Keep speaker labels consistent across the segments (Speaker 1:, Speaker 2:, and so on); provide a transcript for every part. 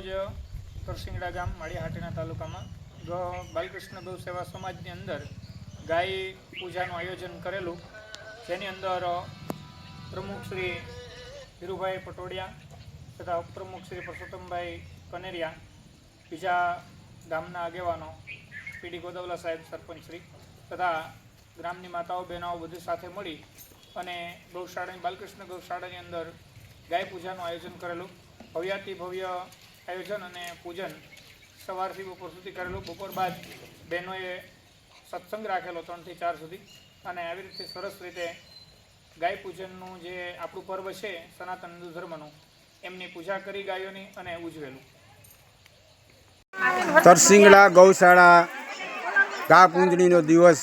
Speaker 1: રોજ તરસિંગડા ગામ માળીહાટીના તાલુકામાં. બાલકૃષ્ણ ગૌ સેવા સમાજની અંદર ગાય પૂજાનું આયોજન કરેલું, જેની અંદર પ્રમુખ શ્રી ધીરુભાઈ પટોડિયા તથા ઉપપ્રમુખ શ્રી પરસોત્તમભાઈ કનેરિયા, બીજા ગામના આગેવાનો પીડી ગોદવલા સાહેબ, સરપંચ શ્રી તથા ગ્રામની માતાઓ, બહેનાઓ બધું સાથે મળી અને ગૌશાળાની, બાલકૃષ્ણ ગૌશાળાની અંદર ગાય પૂજાનું આયોજન કરેલું. ભવ્યાતિ ભવ્ય આયોજન અને પૂજન સવારથી બપોર સુધી કરેલું. બપોર બાદ બહેનોએ સત્સંગ રાખેલો ત્રણથી ચાર સુધી. અને આવી રીતે સરસ રીતે ગાય પૂજનનું જે આપણું પર્વ છે સનાતન હિન્દુ ધર્મનું એમની પૂજા કરી ગાયોની અને ઉજવેલું.
Speaker 2: તરસિંગડા ગૌશાળા ગા પૂંજણીનો દિવસ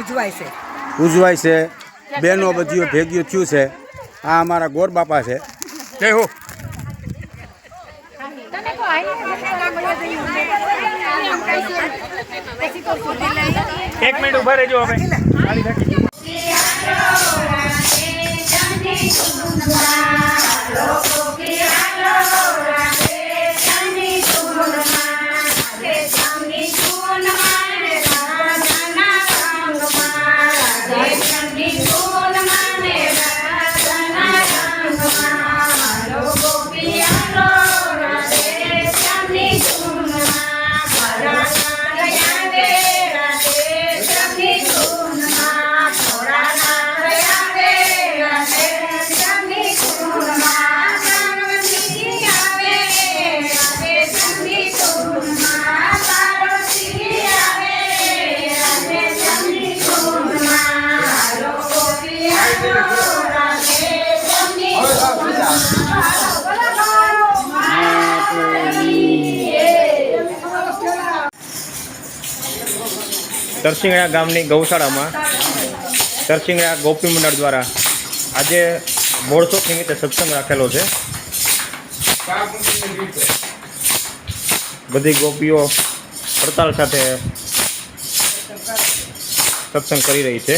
Speaker 3: ઉજવાય છે.
Speaker 2: ઉજવાય છે. બહેનો બધીઓ ભેગીઓ થયું છે. આ અમારા ગોર બાપા છે. જય હો.
Speaker 1: એક મિનિટ ઊભા રહેજો હવે.
Speaker 4: તરસિંગડા ગામની ગૌશાળામાં તરસિંગડા ગોપી મંડળ દ્વારા આજે મોડસો નિમિત્તે સત્સંગ રાખેલો છે. બધી ગોપીઓ હડતાલ સાથે સત્સંગ કરી રહી છે.